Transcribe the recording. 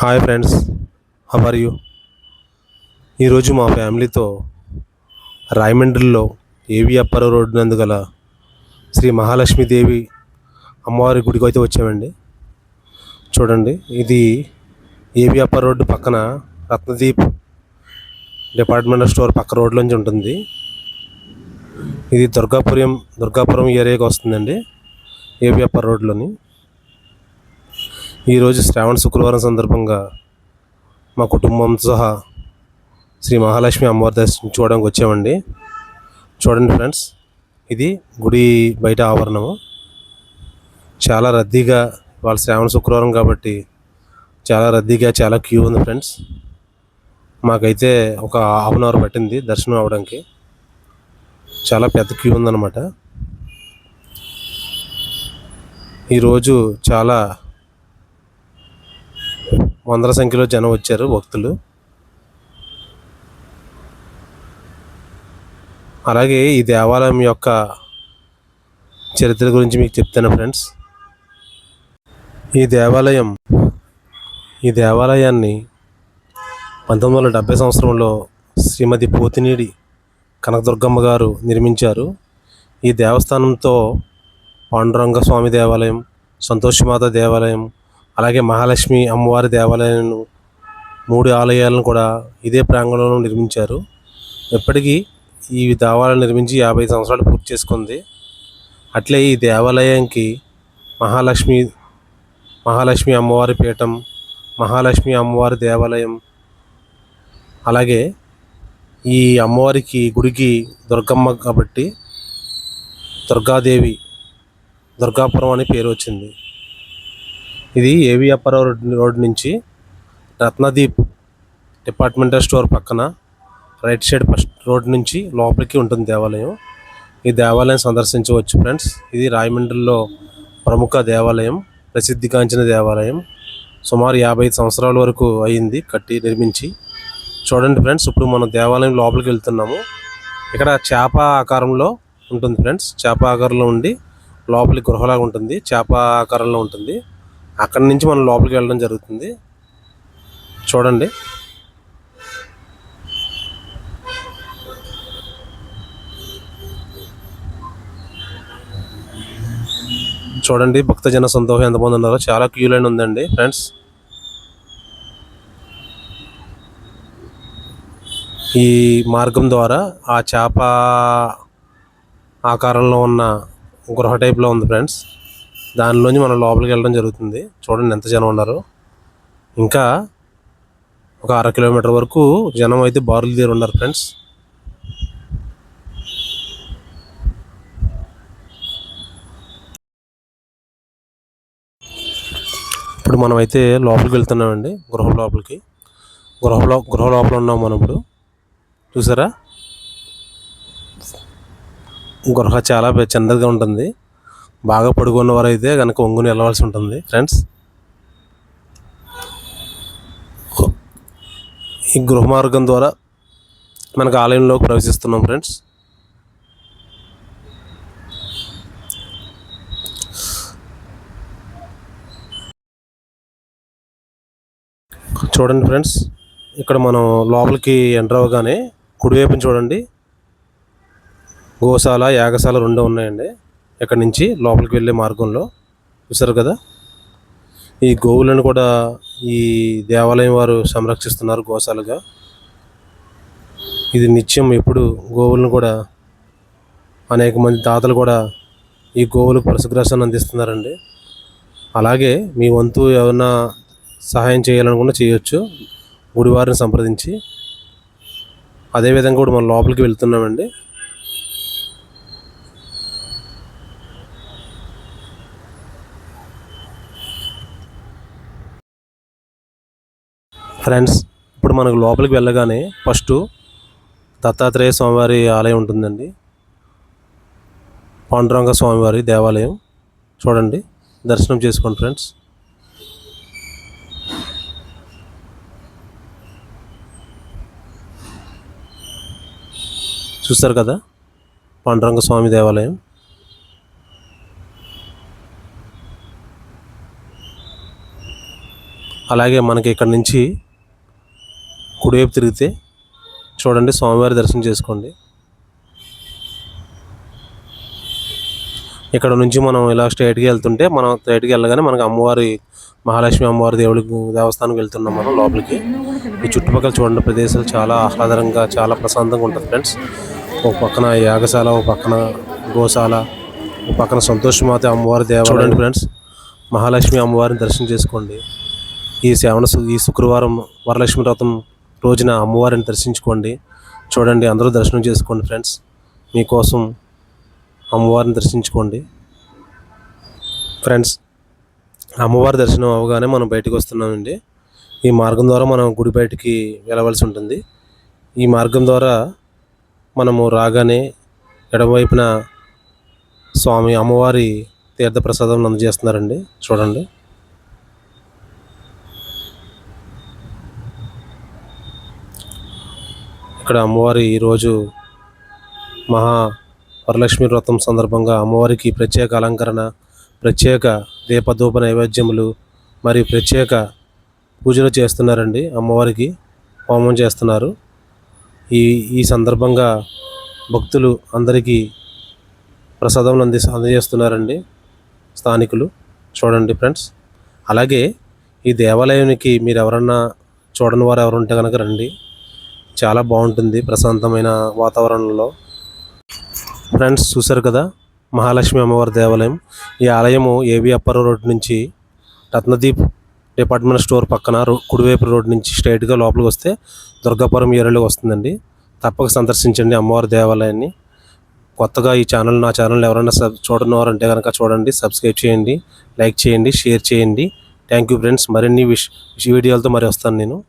Hi friends have you ఈరోజు మా ఫ్యామిలీతో రాయమండ్రిలో ఏవి అప్పర రోడ్ నందు గల శ్రీ మహాలక్ష్మీదేవి అమ్మవారి గుడికి అయితే వచ్చామండి. చూడండి ఇది ఏవి అప్పర్ రోడ్డు పక్కన రత్నదీప్ డిపార్ట్మెంటల్ స్టోర్ పక్క రోడ్లోంచి ఉంటుంది. ఇది దుర్గాపురం దుర్గాపురం ఏరియాకి వస్తుందండి. ఏవి అప్పర్ రోడ్లోని ఈరోజు శ్రావణ శుక్రవారం సందర్భంగా మా కుటుంబం సహా శ్రీ మహాలక్ష్మి అమ్మవారి దర్శనం చూడడానికి వచ్చామండి. చూడండి ఫ్రెండ్స్ ఇది గుడి బయట ఆవరణము. చాలా రద్దీగా వాళ్ళ శ్రావణ శుక్రవారం కాబట్టి చాలా రద్దీగా చాలా క్యూ ఉంది ఫ్రెండ్స్. మాకైతే ఒక హాఫ్ అన్ అవర్ పట్టింది దర్శనం అవడానికి చాలా పెద్ద క్యూ ఉందన్నమాట. ఈరోజు చాలా వందల సంఖ్యలో జనం వచ్చారు భక్తులు. అలాగే ఈ దేవాలయం యొక్క చరిత్ర గురించి మీకు చెప్తాను ఫ్రెండ్స్. ఈ దేవాలయం ఈ దేవాలయాన్ని పంతొమ్మిది వందల డెబ్బై సంవత్సరంలో శ్రీమతి పోతినీడి కనకదుర్గమ్మ గారు నిర్మించారు. ఈ దేవస్థానంతో పాండురంగ స్వామి దేవాలయం సంతోషమాత దేవాలయం అలాగే మహాలక్ష్మి అమ్మవారి దేవాలయం మూడు ఆలయాలను కూడా ఇదే ప్రాంగణంలో నిర్మించారు. ఇప్పటికీ ఈ దేవాలయం నిర్మించి యాభై సంవత్సరాలు పూర్తి చేసుకుంది. అట్లే ఈ దేవాలయానికి మహాలక్ష్మి మహాలక్ష్మి అమ్మవారి పీఠం మహాలక్ష్మి అమ్మవారి దేవాలయం అలాగే ఈ అమ్మవారికి గుడికి దుర్గమ్మ కాబట్టి దుర్గాదేవి దుర్గాపురం అని పేరు వచ్చింది. ఇది ఏవి అప్పారావు రోడ్ రోడ్ నుంచి రత్నదీప్ డిపార్ట్మెంటల్ స్టోర్ పక్కన రైట్ సైడ్ ఫస్ట్ రోడ్ నుంచి లోపలికి ఉంటుంది దేవాలయం. ఈ దేవాలయం సందర్శించవచ్చు ఫ్రెండ్స్. ఇది రాయమండ్రిలో ప్రముఖ దేవాలయం ప్రసిద్ధిగాంచిన దేవాలయం. సుమారు యాభై సంవత్సరాల వరకు అయింది కట్టి నిర్మించి. చూడండి ఫ్రెండ్స్ ఇప్పుడు మనం దేవాలయం లోపలికి వెళ్తున్నాము. ఇక్కడ చేప ఆకారంలో ఉంటుంది ఫ్రెండ్స్. చేప ఆకారంలో ఉండి లోపలి గృహలాగా ఉంటుంది. చేప ఆకారంలో ఉంటుంది. అక్కడి నుంచి మనం లోపలికి వెళ్ళడం జరుగుతుంది. చూడండి. చూడండి భక్తజన సంతోషం ఎంతమంది ఉన్నారో. చాలా క్యూ లైన్ ఉందండి ఫ్రెండ్స్. ఈ మార్గం ద్వారా ఆ చేప ఆకారంలో ఉన్న గృహ టైప్లో ఉంది ఫ్రెండ్స్. దానిలోంచి మనం లోపలికి వెళ్ళడం జరుగుతుంది. చూడండి ఎంత జనం ఉన్నారు. ఇంకా ఒక అర కిలోమీటర్ వరకు జనం అయితే బారులు తీరు ఉన్నారు ఫ్రెండ్స్. ఇప్పుడు మనం అయితే లోపలికి వెళ్తున్నామండి గృహ లోపలికి. గృహ లో గృహ లోపల ఉన్నాం మనం ఇప్పుడు. చూసారా? గృహ చాలా చిన్నదిగా ఉంటుంది. బాగా పడుకున్న వారు అయితే కనుక ఒంగుని వెళ్ళవలసి ఉంటుంది ఫ్రెండ్స్ ఈ గృహ మార్గం ద్వారా మనకు ఆలయంలోకి ప్రవేశిస్తున్నాం ఫ్రెండ్స్ చూడండి ఫ్రెండ్స్ ఇక్కడ మనం లోపలికి ఎంటర్ అవ్వగానే కుడివైపున చూడండి. గోశాల యాగశాల రెండు ఉన్నాయండి. ఇక్కడ నుంచి? లోపలికి వెళ్ళే మార్గంలో. చూసారు కదా? ఈ గోవులను కూడా ఈ దేవాలయం వారు సంరక్షిస్తున్నారు గోశాలుగా. ఇది నిత్యం ఎప్పుడు గోవులను కూడా అనేక మంది దాతలు కూడా ఈ గోవులకు పశుగ్రాసాన్ని అందిస్తున్నారండి. అలాగే మీ వంతు ఏమన్నా సహాయం చేయాలనుకున్నా చేయొచ్చు. గుడివారిని సంప్రదించి. అదేవిధంగా కూడా మనం లోపలికి వెళ్తున్నామండి. ఫ్రెండ్స్ ఇప్పుడు మనకు లోపలికి వెళ్ళగానే ఫస్ట్ దత్తాత్రేయ స్వామివారి ఆలయం ఉంటుందండి. పాండురంగ స్వామివారి దేవాలయం. చూడండి దర్శనం చేసుకోండి ఫ్రెండ్స్. చూస్తారు కదా పాండురంగ స్వామి దేవాలయం. అలాగే మనకి ఇక్కడ నుంచి కుడివైపు తిరిగితే చూడండి స్వామివారి దర్శనం చేసుకోండి. ఇక్కడ నుంచి మనం ఇలా స్ట్రైట్గా వెళ్తుంటే మనం స్ట్రైట్గా వెళ్ళగానే మనకి అమ్మవారి మహాలక్ష్మి అమ్మవారి దేవుడి దేవస్థానానికి వెళ్తున్నాం మనం లోపలికి. ఈ చుట్టుపక్కల చూడండి ప్రదేశాలు చాలా ఆహ్లాదకరంగా చాలా ప్రశాంతంగా ఉంటుంది ఫ్రెండ్స్. ఒక పక్కన యాగశాల ఒక పక్కన గోశాల ఒక పక్కన సంతోషమాత అమ్మవారి దేవాలయం. చూడండి ఫ్రెండ్స్ మహాలక్ష్మి అమ్మవారిని దర్శనం చేసుకోండి. ఈ శ్రావణ సు- ఈ శుక్రవారం వరలక్ష్మి వ్రతం రోజున అమ్మవారిని దర్శించుకోండి. చూడండి అందరూ దర్శనం చేసుకోండి ఫ్రెండ్స్. మీకోసం అమ్మవారిని దర్శించుకోండి. ఫ్రెండ్స్ అమ్మవారి దర్శనం అవగానే మనం బయటకు వస్తున్నామండి. ఈ మార్గం ద్వారా మనం గుడి బయటికి వెళ్ళవలసి ఉంటుంది. ఈ మార్గం ద్వారా మనము రాగానే ఎడమవైపున స్వామి అమ్మవారి తీర్థప్రసాదం అందజేస్తున్నారండి. చూడండి. ఇక్కడ అమ్మవారి ఈరోజు మహా వరలక్ష్మి వ్రతం సందర్భంగా అమ్మవారికి ప్రత్యేక అలంకరణ ప్రత్యేక దీపధూప నైవేద్యములు మరియు ప్రత్యేక పూజలు చేస్తున్నారండి. అమ్మవారికి హోమం చేస్తున్నారు. ఈ ఈ సందర్భంగా భక్తులు అందరికీ ప్రసాదం అంది అందజేస్తున్నారండి స్థానికులు. చూడండి ఫ్రెండ్స్. అలాగే ఈ దేవాలయానికి మీరు ఎవరన్నా చూడని వారు ఎవరు ఉంటే కనుక రండి. చాలా బాగుంటుంది ప్రశాంతమైన వాతావరణంలో. ఫ్రెండ్స్ చూశారు కదా? మహాలక్ష్మి అమ్మవారి దేవాలయం. ఈ ఆలయము ఏవి అప్పర్ రోడ్ నుంచి రత్నదీప్ డిపార్ట్మెంట్ స్టోర్ పక్కన రో- కుడివైపు రోడ్ నుంచి స్ట్రైట్గా లోపలికి వస్తే దుర్గాపురం ఏరియాలో వస్తుందండి. తప్పక సందర్శించండి అమ్మవారి దేవాలయాన్ని. కొత్తగా ఈ ఛానల్ నా ఛానల్ ఎవరైనా సబ్ చూడని కనుక చూడండి సబ్స్క్రైబ్ చేయండి లైక్ చేయండి షేర్ చేయండి. Thank you friends. మరిన్ని విష్ వీడియోలతో మరి వస్తాను నేను.